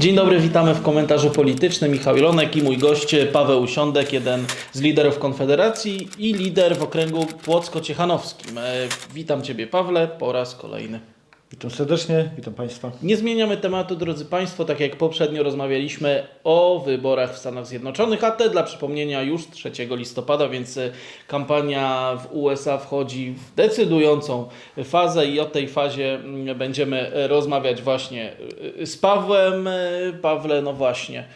Dzień dobry, witamy w komentarzu politycznym. Michał Ilonek i mój gość Paweł Usiądek, jeden z liderów Konfederacji i lider w okręgu płocko-ciechanowskim. E, Witam Ciebie Pawle po raz kolejny. Witam serdecznie, witam Państwa. Nie zmieniamy tematu, drodzy Państwo, tak jak poprzednio rozmawialiśmy o wyborach w Stanach Zjednoczonych, a te dla przypomnienia już 3 listopada, więc e, kampania w USA wchodzi w decydującą fazę i o tej fazie mm, będziemy rozmawiać właśnie e, z Pawłem. E, Pawle, no właśnie,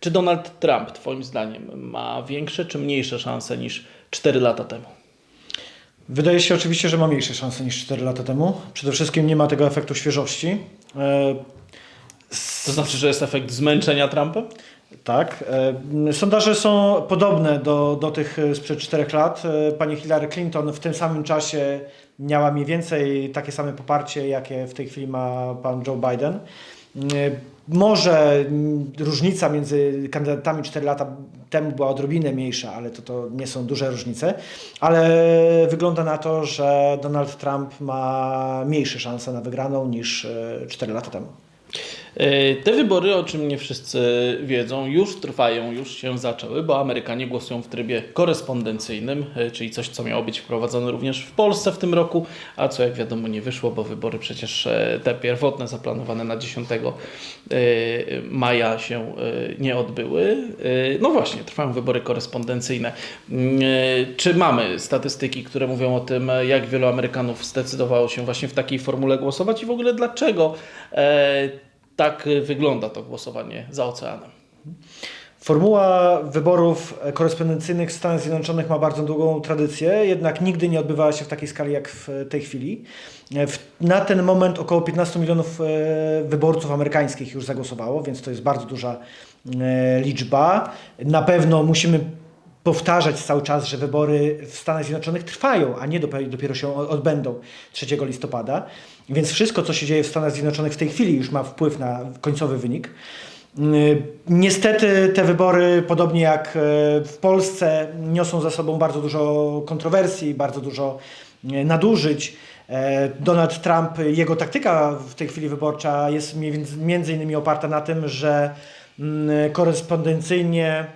czy Donald Trump, Twoim zdaniem, ma większe czy mniejsze szanse niż 4 lata temu? Wydaje się oczywiście, że ma mniejsze szanse niż 4 lata temu. Przede wszystkim nie ma tego efektu świeżości. E, To znaczy, że jest efekt zmęczenia Trumpem? tak. E, sondaże są podobne do, do tych sprzed 4 lat. E, pani Hillary Clinton w tym samym czasie miała mniej więcej takie same poparcie, jakie w tej chwili ma pan Joe Biden. E, Może mm, różnica między kandydatami 4 lata temu była odrobinę mniejsza, ale to, to nie są duże różnice. Ale wygląda na to, że Donald Trump ma mniejsze szanse na wygraną niż e, 4 lata temu. E, Te wybory, o czym nie wszyscy wiedzą, już trwają, już się zaczęły, bo Amerykanie głosują w trybie korespondencyjnym, e, czyli coś, co miało być wprowadzone również w Polsce w tym roku, a co jak wiadomo nie wyszło, bo wybory przecież e, te pierwotne zaplanowane na 10 e, maja się nie odbyły. No właśnie, trwają wybory korespondencyjne. Mm, Czy mamy statystyki, które mówią o tym, jak wielu Amerykanów zdecydowało się właśnie w takiej formule głosować i w ogóle dlaczego tak wygląda to głosowanie za oceanem. Formuła wyborów korespondencyjnych w Stanach Zjednoczonych ma bardzo długą tradycję, jednak nigdy nie odbywała się w takiej skali jak w tej chwili. W, na ten moment około 15 milionów wyborców amerykańskich już zagłosowało, więc to jest bardzo duża liczba. Na pewno musimy powtarzać cały czas, że wybory w Stanach Zjednoczonych trwają, a nie dopiero, dopiero się odbędą 3 listopada. Więc wszystko, co się dzieje w Stanach Zjednoczonych w tej chwili już ma wpływ na końcowy wynik. Y, Niestety te wybory, podobnie jak e, w Polsce, niosą za sobą bardzo dużo kontrowersji, bardzo dużo e, nadużyć. E, Donald Trump, jego taktyka w tej chwili wyborcza jest między- między innymi oparta na tym, że mm, korespondencyjnie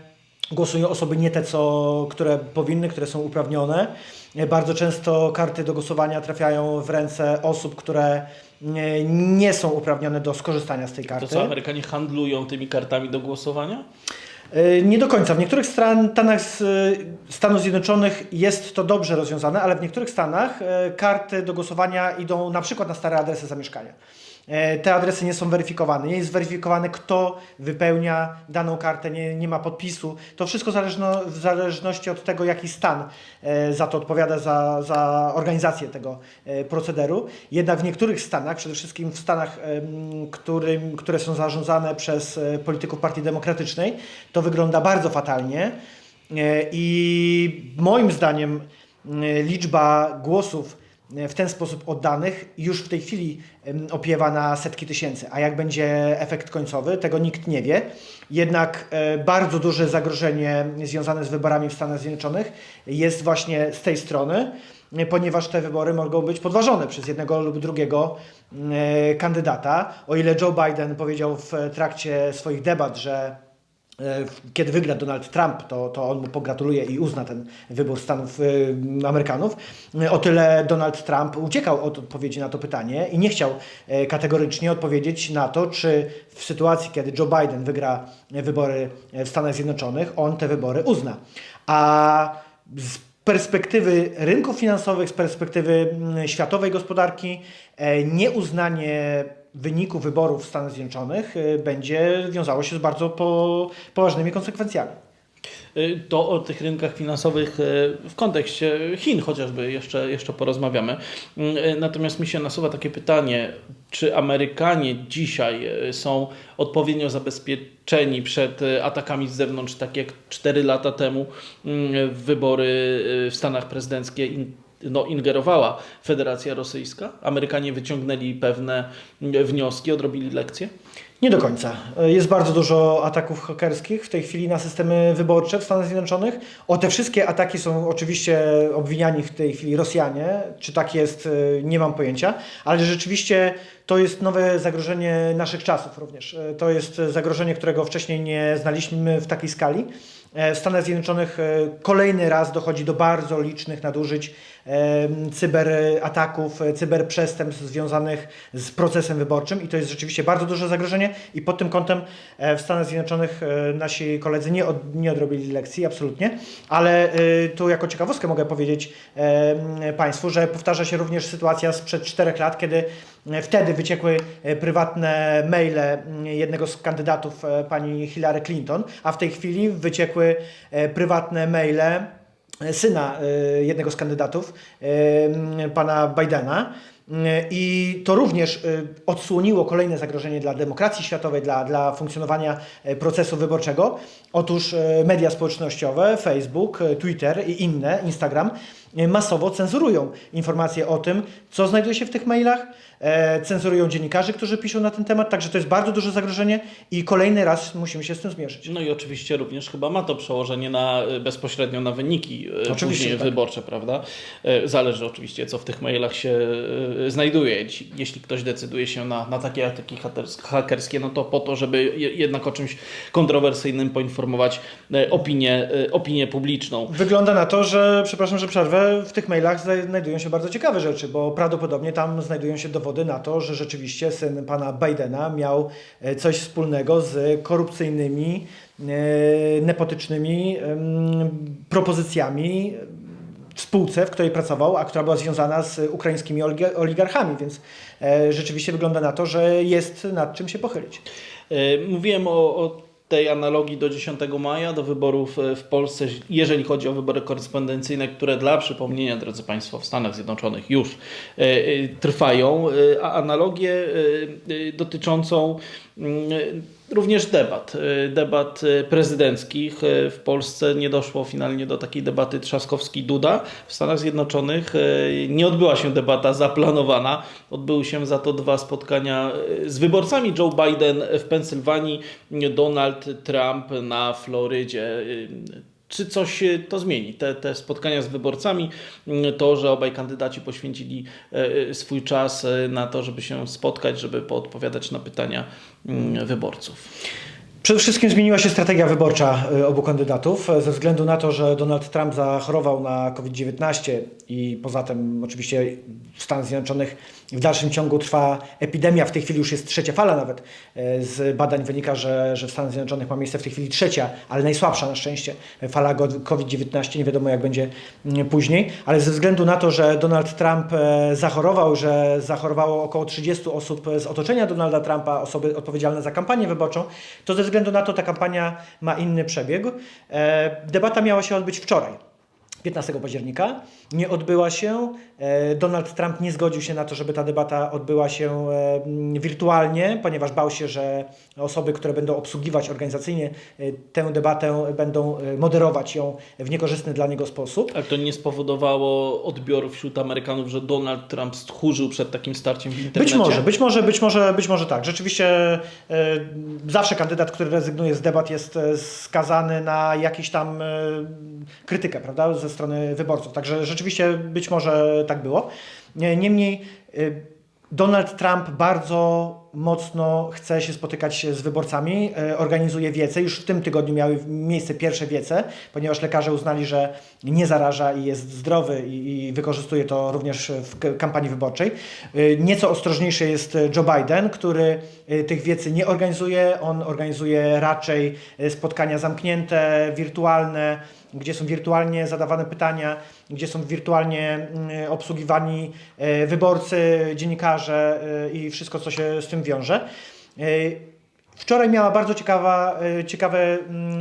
głosują osoby nie te, co, które powinny, które są uprawnione. E, Bardzo często karty do głosowania trafiają w ręce osób, które nie, nie są uprawnione do skorzystania z tej karty. To co, Amerykanie handlują tymi kartami do głosowania? E, Nie do końca. W niektórych stanach e, Stanów Zjednoczonych jest to dobrze rozwiązane, ale w niektórych stanach karty do głosowania idą na przykład na stare adresy zamieszkania. E, Te adresy nie są weryfikowane. Nie jest weryfikowane, kto wypełnia daną kartę, nie, nie ma podpisu. To wszystko zależno, w zależności od tego, jaki stan e, za to odpowiada, za, za organizację tego e, procederu. Jednak w niektórych stanach, przede wszystkim w stanach, którym, które są zarządzane przez polityków Partii Demokratycznej, to wygląda bardzo fatalnie. I moim zdaniem liczba głosów w ten sposób oddanych już w tej chwili opiewa na setki tysięcy. A jak będzie efekt końcowy, tego nikt nie wie. Jednak e, bardzo duże zagrożenie związane z wyborami w Stanach Zjednoczonych jest właśnie z tej strony, e, ponieważ te wybory mogą być podważone przez jednego lub drugiego e, kandydata. O ile Joe Biden powiedział w trakcie swoich debat, że E, kiedy wygra Donald Trump, to, to on mu pogratuluje i uzna ten wybór Stanów y, Amerykanów. E, O tyle Donald Trump uciekał od odpowiedzi na to pytanie i nie chciał e, kategorycznie odpowiedzieć na to, czy w sytuacji, kiedy Joe Biden wygra e, wybory w Stanach Zjednoczonych, on te wybory uzna. A z perspektywy rynków finansowych, z perspektywy mm, światowej gospodarki, e, nieuznanie wyniku wyborów w Stanach Zjednoczonych e, będzie wiązało się z bardzo po, poważnymi konsekwencjami. Y, To o tych rynkach finansowych y, w kontekście Chin chociażby jeszcze, jeszcze porozmawiamy. Y, Natomiast mi się nasuwa takie pytanie, czy Amerykanie dzisiaj y, są odpowiednio zabezpieczeni przed y, atakami z zewnątrz, tak jak 4 lata temu y, wybory y, w Stanach prezydenckie no, ingerowała Federacja Rosyjska? Amerykanie wyciągnęli pewne wnioski, odrobili lekcje? Nie do końca. Jest bardzo dużo ataków hakerskich w tej chwili na systemy wyborcze w Stanach Zjednoczonych. O te wszystkie ataki są oczywiście obwiniani w tej chwili Rosjanie. Czy tak jest, e, nie mam pojęcia, ale rzeczywiście to jest nowe zagrożenie naszych czasów również. E, To jest zagrożenie, którego wcześniej nie znaliśmy w takiej skali. E, W Stanach Zjednoczonych e, kolejny raz dochodzi do bardzo licznych nadużyć, cyberataków, cyberprzestępstw związanych z procesem wyborczym i to jest rzeczywiście bardzo duże zagrożenie i pod tym kątem w Stanach Zjednoczonych nasi koledzy nie, od, nie odrobili lekcji, absolutnie, ale tu jako ciekawostkę mogę powiedzieć Państwu, że powtarza się również sytuacja sprzed czterech lat, kiedy wtedy wyciekły e, prywatne maile m, jednego z kandydatów e, pani Hillary Clinton, a w tej chwili wyciekły e, prywatne maile syna jednego z kandydatów, e, pana Bidena. I to również odsłoniło kolejne zagrożenie dla demokracji światowej, dla, dla funkcjonowania procesu wyborczego. Otóż media społecznościowe, Facebook, Twitter i inne, Instagram, masowo cenzurują informacje o tym, co znajduje się w tych mailach, e, cenzurują dziennikarzy, którzy piszą na ten temat, także to jest bardzo duże zagrożenie i kolejny raz musimy się z tym zmierzyć. No i oczywiście również chyba ma to przełożenie na, y, bezpośrednio na wyniki y, Oczywiście, tak. wyborcze, prawda? Zależy oczywiście, co w tych mailach się znajduje. Jeśli- ktoś decyduje się na, na takie ataki hakerskie, no to po to, żeby je- jednak o czymś kontrowersyjnym poinformować opinię, opinię publiczną. Wygląda na to, że, przepraszam, że przerwę, w tych mailach zna- znajdują się bardzo ciekawe rzeczy, bo prawdopodobnie tam znajdują się dowody na to, że rzeczywiście syn pana Bidena miał e, coś wspólnego z korupcyjnymi, e, nepotycznymi propozycjami w spółce, w której pracował, a która była związana z ukraińskimi oliga- oligarchami, więc e, rzeczywiście wygląda na to, że jest nad czym się pochylić. Mówiłem o, o tej analogii do 10 maja, do wyborów y, w Polsce, jeżeli chodzi o wybory korespondencyjne, które dla przypomnienia, drodzy Państwo, w Stanach Zjednoczonych już y, y, trwają, a analogię dotyczącą y, również debat, y, debat y, prezydenckich. Y, W Polsce nie doszło finalnie do takiej debaty Trzaskowski-Duda. W Stanach Zjednoczonych nie odbyła się debata zaplanowana. Odbyły się za to dwa spotkania z wyborcami. Joe Biden w Pensylwanii, Donald Trump na Florydzie. Czy coś to zmieni? Te, te spotkania z wyborcami, y, to, że obaj kandydaci poświęcili y, swój czas y, na to, żeby się spotkać, żeby poodpowiadać na pytania y, wyborców. Przede wszystkim zmieniła się strategia wyborcza obu kandydatów e, ze względu na to, że Donald Trump zachorował na COVID-19 i poza tym oczywiście w Stanach Zjednoczonych w dalszym ciągu trwa epidemia. W tej chwili już jest trzecia fala nawet. E, Z badań wynika, że, że w Stanach Zjednoczonych ma miejsce w tej chwili trzecia, ale najsłabsza na szczęście fala go- COVID-19. Nie wiadomo jak będzie później, ale ze względu na to, że Donald Trump e, zachorował, że zachorowało około 30 osób z otoczenia Donalda Trumpa, osoby odpowiedzialne za kampanię wyborczą, to ze względu na to ta kampania ma inny przebieg. E, Debata miała się odbyć wczoraj. 15 października nie odbyła się. E, Donald Trump nie zgodził się na to, żeby ta debata odbyła się e, wirtualnie, ponieważ bał się, że osoby, które będą obsługiwać organizacyjnie e, tę debatę, będą moderować ją w niekorzystny dla niego sposób. Ale to nie spowodowało odbioru wśród Amerykanów, że Donald Trump stchórzył przed takim starciem w internecie? Być może, być może, być może, być może tak. Rzeczywiście zawsze kandydat, który rezygnuje z debat jest skazany na jakiś tam krytykę, prawda, ze strony wyborców. Także rzeczywiście być może tak było. Nie- Niemniej e, Donald Trump bardzo mocno chce się spotykać z wyborcami, e, organizuje wiece. Już w tym tygodniu miały miejsce pierwsze wiece, ponieważ lekarze uznali, że nie zaraża i jest zdrowy i, wykorzystuje to również w kampanii wyborczej. E, Nieco ostrożniejszy jest Joe Biden, który tych wiecy nie organizuje. On organizuje raczej spotkania zamknięte, wirtualne, gdzie są wirtualnie zadawane pytania, gdzie są wirtualnie mm, obsługiwani e, wyborcy, dziennikarze e, i wszystko, co się z tym wiąże. E, Wczoraj miała bardzo ciekawa, ciekawe, mm,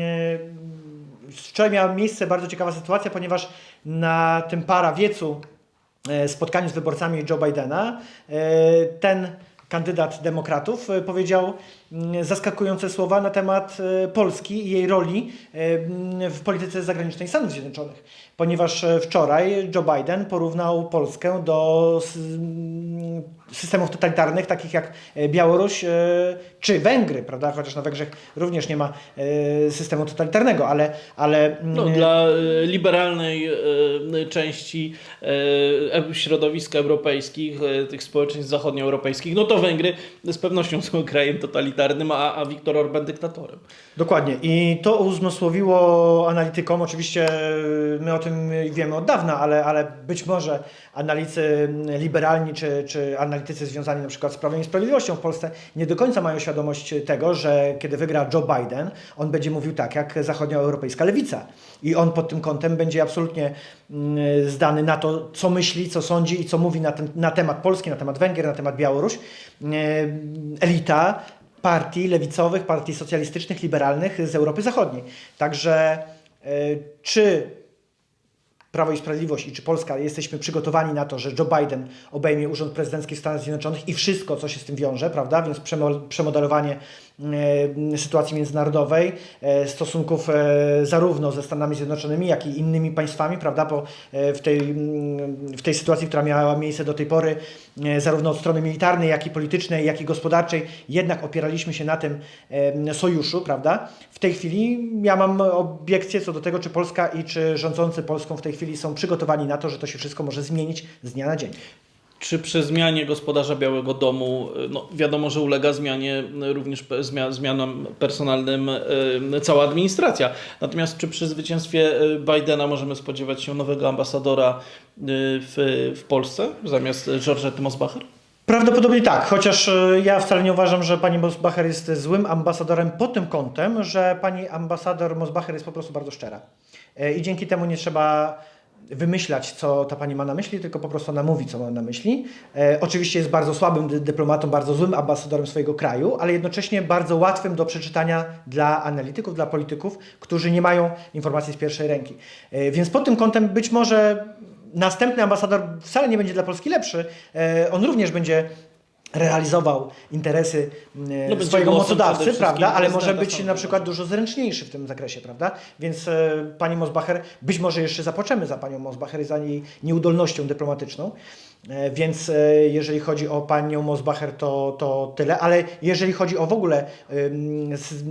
wczoraj miała miejsce bardzo ciekawa sytuacja, ponieważ na tym para wiecu e, spotkaniu z wyborcami Joe Bidena ten kandydat demokratów, e, powiedział mm, zaskakujące słowa na temat e, Polski i jej roli e, w polityce zagranicznej Stanów Zjednoczonych. Ponieważ wczoraj Joe Biden porównał Polskę do systemów totalitarnych, takich jak e, Białoruś e, czy Węgry, prawda? Chociaż na Węgrzech również nie ma e, systemu totalitarnego, ale, ale No, mm, dla e, liberalnej części środowisk europejskich, tych społeczeństw zachodnioeuropejskich, no to Węgry z pewnością są krajem totalitarnym, a, a Viktor Orban dyktatorem. Dokładnie. I to uzmysłowiło analitykom. Oczywiście my o tym wiemy od dawna, ale, ale być może analicy liberalni czy, czy analitycy związani na przykład z Prawem i Sprawiedliwością w Polsce nie do końca mają świadomość tego, że kiedy wygra Joe Biden, on będzie mówił tak jak zachodnioeuropejska lewica. I on pod tym kątem będzie absolutnie mm, zdany na to, co myśli, co sądzi i co mówi na, ten, na temat Polski, na temat Węgier, na temat Białoruś. E, Elita partii lewicowych, partii socjalistycznych, liberalnych z Europy Zachodniej. Także e, czy Prawo i Sprawiedliwość i czy Polska jesteśmy przygotowani na to, że Joe Biden obejmie urząd prezydencki w Stanach Zjednoczonych i wszystko, co się z tym wiąże, prawda? Więc przemo- przemodelowanie sytuacji międzynarodowej, e, stosunków e, zarówno ze Stanami Zjednoczonymi, jak i innymi państwami, prawda? Bo e, w, tej, mm, w tej sytuacji, która miała miejsce do tej pory, e, zarówno od strony militarnej, jak i politycznej, jak i gospodarczej, jednak opieraliśmy się na tym e, sojuszu, prawda? W tej chwili ja mam obiekcje co do tego, czy Polska i czy rządzący Polską w tej chwili są przygotowani na to, że to się wszystko może zmienić z dnia na dzień. Czy przy zmianie gospodarza Białego Domu, e, no wiadomo, że ulega zmianie e, również zmianom personalnym e, cała administracja. Natomiast czy przy zwycięstwie Bidena możemy spodziewać się nowego ambasadora w, w Polsce zamiast Georgette Mosbacher? Prawdopodobnie tak, chociaż ja wcale nie uważam, że pani Mosbacher jest złym ambasadorem pod tym kątem, że pani ambasador Mosbacher jest po prostu bardzo szczera. I dzięki temu nie trzeba wymyślać, co ta pani ma na myśli, tylko po prostu ona mówi, co ma na myśli. E, oczywiście jest bardzo słabym dy- dyplomatą, bardzo złym ambasadorem swojego kraju, ale jednocześnie bardzo łatwym do przeczytania dla analityków, dla polityków, którzy nie mają informacji z pierwszej ręki. E, więc pod tym kątem być może następny ambasador wcale nie będzie dla Polski lepszy. E, on również będzie realizował interesy e, No, swojego mocodawcy, prawda? Ale może być na przykład dużo zręczniejszy w tym zakresie, prawda? Więc e, pani Mosbacher, być może jeszcze zapłaczemy za panią Mosbacher, za jej nieudolnością dyplomatyczną. E, Więc e, jeżeli chodzi o panią Mosbacher, to, to tyle, ale jeżeli chodzi o w ogóle ym, z-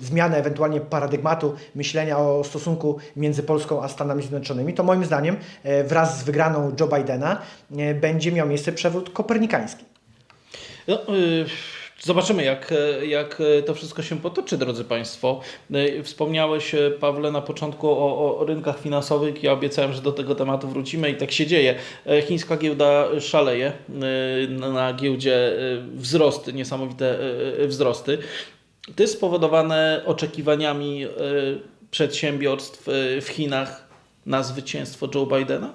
zmianę ewentualnie paradygmatu myślenia o stosunku między Polską a Stanami Zjednoczonymi, to moim zdaniem e, wraz z wygraną Joe Bidena e, będzie miał miejsce przewrót kopernikański. No, y, Zobaczymy, jak, e, jak e, to wszystko się potoczy, drodzy Państwo. Y, Wspomniałeś, e, Pawle, na początku o, o rynkach finansowych. Ja obiecałem, że do tego tematu wrócimy i tak się dzieje. E, Chińska giełda szaleje. Y, Na giełdzie y, wzrosty, niesamowite wzrosty. To jest spowodowane oczekiwaniami przedsiębiorstw w Chinach na zwycięstwo Joe Bidena?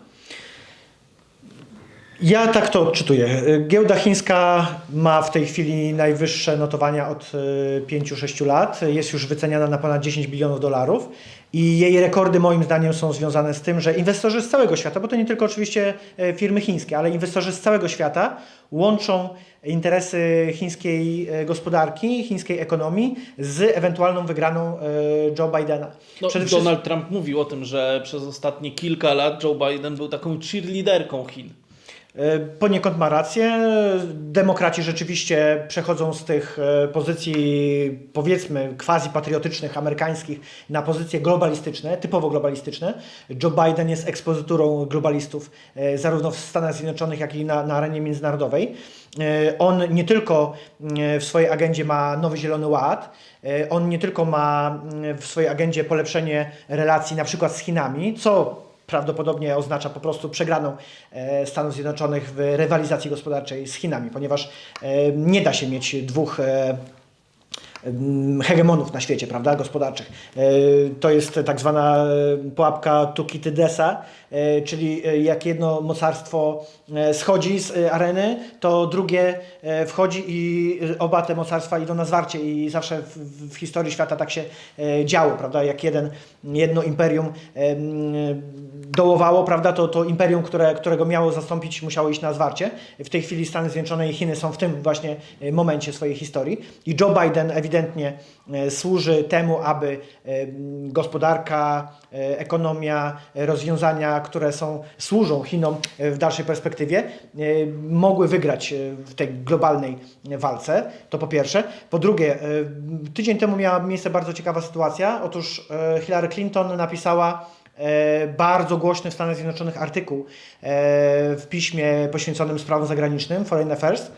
Ja tak to odczytuję. Giełda chińska ma w tej chwili najwyższe notowania od y, 5-6 lat. Jest już wyceniana na ponad 10 bilionów dolarów. I jej rekordy moim zdaniem są związane z tym, że inwestorzy z całego świata, bo to nie tylko oczywiście e, firmy chińskie, ale inwestorzy z całego świata łączą interesy chińskiej gospodarki, chińskiej ekonomii z ewentualną wygraną Joe Bidena. No, Przede Donald Trump mówił o tym, że przez ostatnie kilka lat Joe Biden był taką cheerleaderką Chin. E, Poniekąd ma rację. Demokraci rzeczywiście przechodzą z tych e, pozycji, powiedzmy, quasi-patriotycznych, amerykańskich na pozycje globalistyczne, typowo globalistyczne. Joe Biden jest ekspozyturą globalistów e, zarówno w Stanach Zjednoczonych, jak i na, na arenie międzynarodowej. On nie tylko e, w swojej agendzie ma Nowy Zielony Ład, on nie tylko ma mm, w swojej agendzie polepszenie relacji na przykład z Chinami, co prawdopodobnie oznacza po prostu przegraną e, Stanów Zjednoczonych w rywalizacji gospodarczej z Chinami, ponieważ e, nie da się mieć dwóch e, em, hegemonów na świecie, prawda, gospodarczych. To jest tak zwana pułapka Tukitydesa, czyli e, jak jedno mocarstwo e, schodzi z e, areny, to drugie e, wchodzi i e, oba te mocarstwa idą na zwarcie i zawsze w, w, historii świata tak się e, działo, prawda? Jak jeden, jedno imperium dołowało, prawda, to, to imperium, które, którego miało zastąpić, musiało iść na zwarcie. W tej chwili Stany Zjednoczone i Chiny są w tym właśnie e, momencie swojej historii i Joe Biden ewidentnie e, służy temu, aby gospodarka, e, ekonomia, e, które są, służą Chinom e, w dalszej perspektywie, e, mogły wygrać e, w tej globalnej walce. To po pierwsze. Po drugie, tydzień temu miała miejsce bardzo ciekawa sytuacja. Otóż Hillary Clinton napisała bardzo głośny w Stanach Zjednoczonych artykuł w piśmie poświęconym sprawom zagranicznym, Foreign Affairs.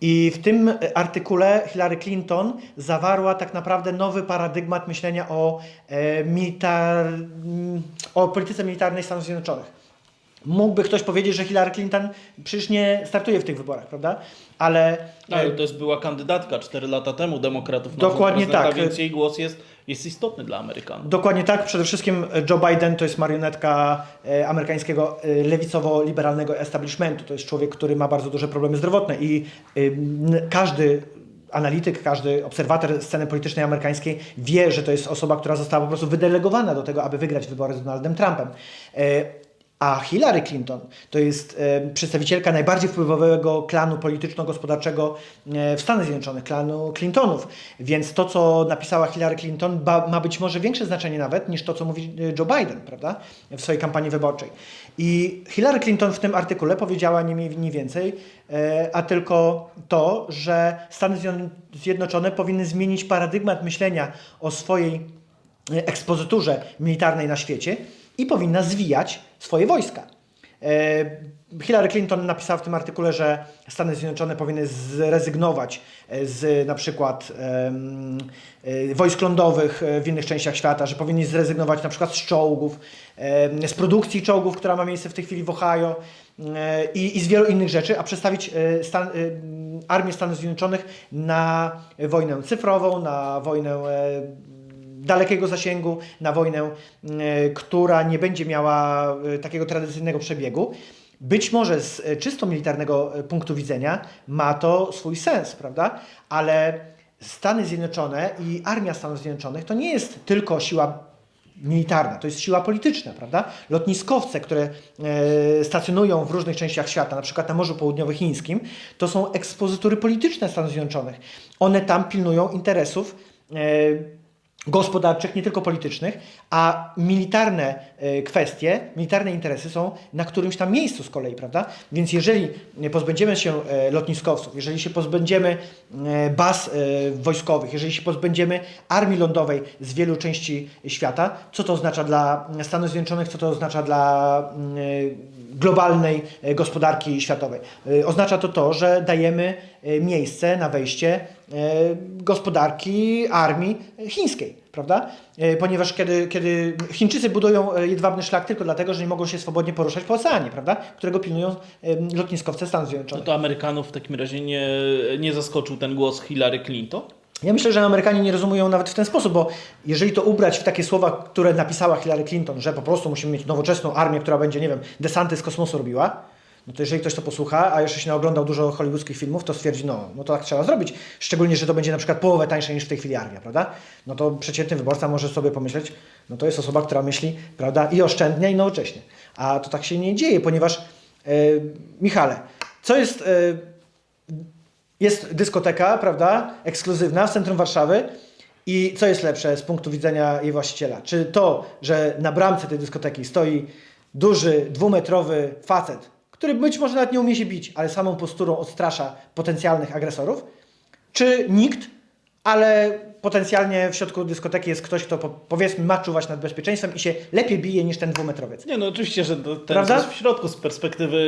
I w tym artykule Hillary Clinton zawarła tak naprawdę nowy paradygmat myślenia o, e, militar, o polityce militarnej Stanów Zjednoczonych. Mógłby ktoś powiedzieć, że Hillary Clinton przecież nie startuje w tych wyborach, prawda? Ale Ale to jest była kandydatka 4 lata temu demokratów na Dokładnie tak. więc jej głos jest, jest istotny dla Amerykanów. Dokładnie tak. Przede wszystkim Joe Biden to jest marionetka e, amerykańskiego e, lewicowo-liberalnego establishmentu. To jest człowiek, który ma bardzo duże problemy zdrowotne i e, każdy analityk, każdy obserwator sceny politycznej amerykańskiej wie, że to jest osoba, która została po prostu wydelegowana do tego, aby wygrać wybory z Donaldem Trumpem. A Hillary Clinton to jest e, przedstawicielka najbardziej wpływowego klanu polityczno-gospodarczego e, w Stanach Zjednoczonych, klanu Clintonów. Więc to, co napisała Hillary Clinton, ba, ma być może większe znaczenie nawet niż to, co mówi e, Joe Biden, prawda? W swojej kampanii wyborczej. I Hillary Clinton w tym artykule powiedziała nie nie więcej, a tylko to, że Stany Zjedno- Zjednoczone powinny zmienić paradygmat myślenia o swojej ekspozyturze militarnej na świecie i powinna zwijać swoje wojska. E, Hillary Clinton napisała w tym artykule, że Stany Zjednoczone powinny zrezygnować e, z na przykład e, wojsk lądowych w innych częściach świata, że powinni zrezygnować na przykład z czołgów, z produkcji czołgów, która ma miejsce w tej chwili w Ohio i, i z wielu innych rzeczy, a przestawić stan, armię Stanów Zjednoczonych na wojnę cyfrową, na wojnę dalekiego zasięgu na wojnę, e, która nie będzie miała e, takiego tradycyjnego przebiegu. Być może z e, czysto militarnego punktu widzenia ma to swój sens, prawda? Ale Stany Zjednoczone i armia Stanów Zjednoczonych to nie jest tylko siła militarna, to jest siła polityczna, prawda? Lotniskowce, które stacjonują w różnych częściach świata, na przykład na Morzu Południowochińskim, to są ekspozytury polityczne Stanów Zjednoczonych. One tam pilnują interesów gospodarczych, nie tylko politycznych, a militarne e, kwestie, militarne interesy są na którymś tam miejscu z kolei, prawda? Więc jeżeli pozbędziemy się e, lotniskowców, jeżeli się pozbędziemy e, baz wojskowych, jeżeli się pozbędziemy armii lądowej z wielu części świata, co to oznacza dla Stanów Zjednoczonych, co to oznacza dla mm, globalnej gospodarki światowej? Oznacza to to, że dajemy miejsce na wejście e, gospodarki armii chińskiej, prawda? E, Ponieważ kiedy, kiedy Chińczycy budują e, jedwabny szlak tylko dlatego, że nie mogą się swobodnie poruszać po oceanie, prawda? Którego pilnują lotniskowce Stanów No Zjednoczonych. to Amerykanów w takim razie nie, nie zaskoczył ten głos Hillary Clinton? Ja myślę, że Amerykanie nie rozumują nawet w ten sposób, bo jeżeli to ubrać w takie słowa, które napisała Hillary Clinton, że po prostu musimy mieć nowoczesną armię, która będzie, nie wiem, desanty z kosmosu robiła, no to jeżeli ktoś to posłucha, a jeszcze się naoglądał dużo hollywoodzkich filmów, to stwierdzi, no, no to tak trzeba zrobić. Szczególnie, że to będzie na przykład połowę tańsze niż w tej chwili armia, prawda? No to przeciętny wyborca może sobie pomyśleć, no to jest osoba, która myśli, prawda, i oszczędnie, i nowocześnie. A to tak się nie dzieje, ponieważ, e, Michale, co jest... E, jest dyskoteka, prawda, ekskluzywna w centrum Warszawy. I co jest lepsze z punktu widzenia jej właściciela? Czy to, że na bramce tej dyskoteki stoi duży, dwumetrowy facet, który być może nawet nie umie się bić, ale samą posturą odstrasza potencjalnych agresorów? Czy nikt, ale potencjalnie w środku dyskoteki jest ktoś, kto po, powiedzmy ma czuwać nad bezpieczeństwem i się lepiej bije niż ten dwumetrowiec? Nie, no oczywiście, że ten Prawda? jest w środku z perspektywy,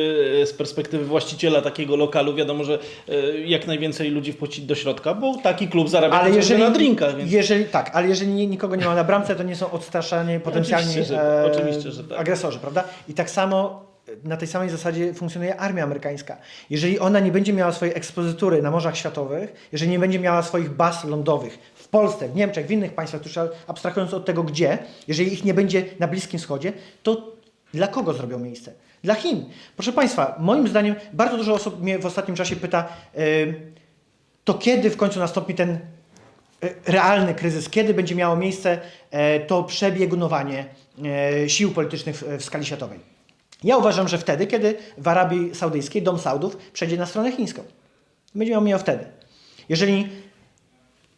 z perspektywy właściciela takiego lokalu. Wiadomo, że e, jak najwięcej ludzi wpuścić do środka, bo taki klub zarabia Ale jeżeli, na drinkach. Więc... jeżeli tak, ale jeżeli nikogo nie ma na bramce, to nie są odstraszani potencjalni Oczywiście, że- e, oczywiście, że tak. agresorzy, prawda? I tak samo e, na tej samej zasadzie funkcjonuje armia amerykańska. Jeżeli ona nie będzie miała swojej ekspozytury na morzach światowych, jeżeli nie będzie miała swoich baz lądowych w Polsce, w Niemczech, w innych państwach, tuż abstrahując od tego gdzie, jeżeli ich nie będzie na Bliskim Wschodzie, to Dla kogo zrobią miejsce? Dla Chin. Proszę Państwa, moim zdaniem bardzo dużo osób mnie w ostatnim czasie pyta, y, to kiedy w końcu nastąpi ten y, realny kryzys, kiedy będzie miało miejsce e, to przebiegunowanie e, sił politycznych w skali światowej. Ja uważam, że wtedy, kiedy w Arabii Saudyjskiej dom Saudów przejdzie na stronę chińską. Będzie miał miał wtedy. Jeżeli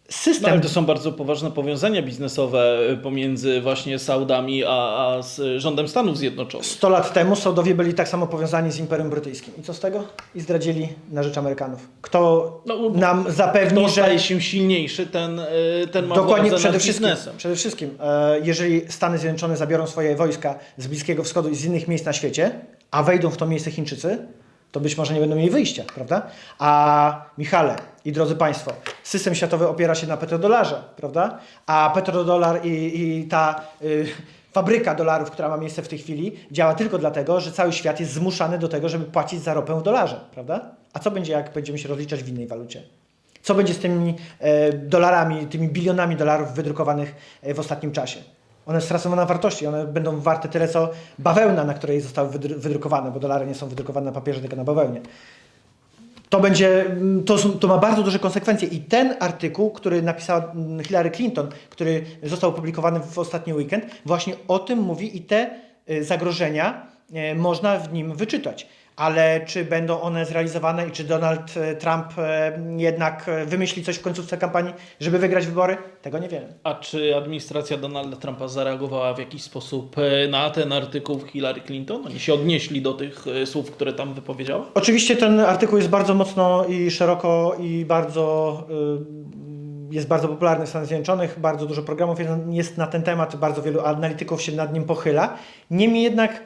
No, system ale to są bardzo poważne powiązania biznesowe pomiędzy właśnie Saudami a, a z rządem Stanów Zjednoczonych. 100 lat temu Saudowie byli tak samo powiązani z Imperium Brytyjskim. I co z tego? I zdradzili na rzecz Amerykanów. Kto No, nam zapewni, Kto że... staje się silniejszy, ten, y, ten ma Dokładnie, przede wszystkim, biznesem. przede wszystkim e, jeżeli Stany Zjednoczone zabiorą swoje wojska z Bliskiego Wschodu i z innych miejsc na świecie, a wejdą w to miejsce Chińczycy, to być może nie będą mieli wyjścia, prawda? A Michale i drodzy Państwo, system światowy opiera się na petrodolarze, prawda? A petrodolar i, i ta y, fabryka dolarów, która ma miejsce w tej chwili, działa tylko dlatego, że cały świat jest zmuszany do tego, żeby płacić za ropę w dolarze, prawda? A co będzie, jak będziemy się rozliczać w innej walucie? Co będzie z tymi e, dolarami, tymi bilionami dolarów wydrukowanych e, w ostatnim czasie? One stracą na wartości, one będą warte tyle, co bawełna, na której zostały wydru- wydrukowane, bo dolary nie są wydrukowane na papierze, tylko na bawełnie. To będzie, mm, to, to ma bardzo duże konsekwencje i ten artykuł, który napisała mm, Hillary Clinton, który został opublikowany w ostatni weekend, właśnie o tym mówi i te y, zagrożenia y, można w nim wyczytać. Ale czy będą one zrealizowane i czy Donald y, Trump y, jednak y, wymyśli coś w końcówce kampanii, żeby wygrać wybory? Tego nie wiemy. A czy administracja Donalda Trumpa zareagowała w jakiś sposób e, na ten artykuł Hillary Clinton? Oni się odnieśli do tych e, słów, które tam wypowiedziała? Oczywiście ten artykuł jest bardzo mocno i szeroko i bardzo jest bardzo popularny w Stanach Zjednoczonych, bardzo dużo programów jest na ten temat, bardzo wielu analityków się nad nim pochyla. Niemniej jednak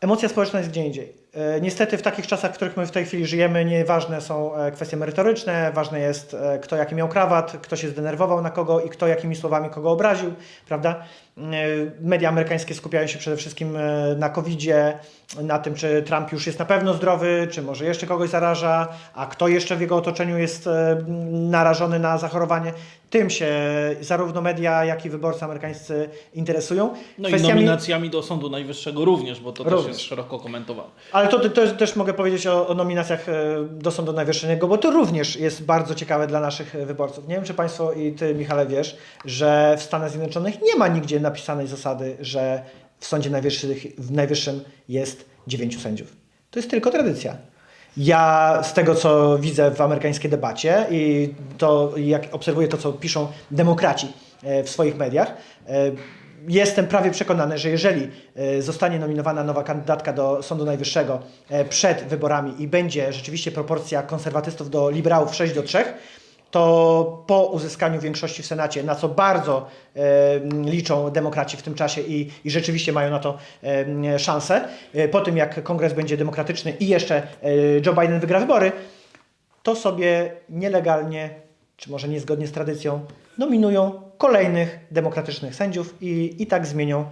emocja społeczna jest gdzie indziej. E, Niestety w takich czasach, w których my w tej chwili żyjemy, nieważne są e, kwestie merytoryczne, ważne jest e, kto jaki miał krawat, kto się zdenerwował na kogo i kto jakimi słowami kogo obraził, prawda? Media amerykańskie skupiają się przede wszystkim na COVID-zie, na tym, czy Trump już jest na pewno zdrowy, czy może jeszcze kogoś zaraża, a kto jeszcze w jego otoczeniu jest narażony na zachorowanie. Tym się zarówno media, jak i wyborcy amerykańscy interesują. No i Kwestiami- nominacjami do Sądu Najwyższego również, bo to też Również. jest szeroko komentowane. Ale to, to też mogę powiedzieć o, o nominacjach e, do Sądu Najwyższego, bo to również jest bardzo ciekawe dla naszych e, wyborców. Nie wiem, czy Państwo i Ty, Michale, wiesz, że w Stanach Zjednoczonych nie ma nigdzie napisanej zasady, że w Sądzie Najwyższym, w Najwyższym jest dziewięciu sędziów. To jest tylko tradycja. Ja z tego, co widzę w amerykańskiej debacie i to, jak obserwuję to, co piszą demokraci e, w swoich mediach, jestem prawie przekonany, że jeżeli e, zostanie nominowana nowa kandydatka do Sądu Najwyższego e, przed wyborami i będzie rzeczywiście proporcja konserwatystów do liberałów 6 do 3, to po uzyskaniu większości w Senacie, na co bardzo e, liczą demokraci w tym czasie i, i rzeczywiście mają na to e, szansę, e, po tym jak kongres będzie demokratyczny i jeszcze e, Joe Biden wygra wybory, to sobie nielegalnie, czy może niezgodnie z tradycją, nominują kolejnych demokratycznych sędziów i, i tak zmienią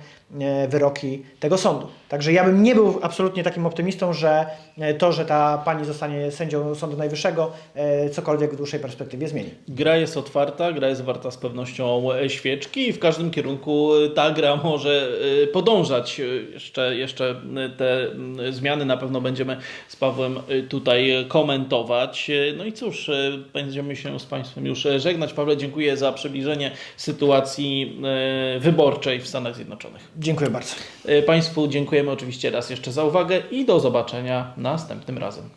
wyroki tego sądu. Także ja bym nie był absolutnie takim optymistą, że e, to, że ta pani zostanie sędzią Sądu Najwyższego, e, cokolwiek w dłuższej perspektywie zmieni. Gra jest otwarta, gra jest warta z pewnością e, świeczki i w każdym kierunku e, ta gra może e, podążać. E, Jeszcze, jeszcze e, te mm, zmiany na pewno będziemy z Pawłem e, tutaj komentować. E, No i cóż, e, będziemy się z Państwem już e, żegnać. Pawle, dziękuję za przybliżenie sytuacji e, wyborczej w Stanach Zjednoczonych. Dziękuję bardzo. E, Państwu dziękujemy oczywiście raz jeszcze za uwagę i do zobaczenia następnym razem.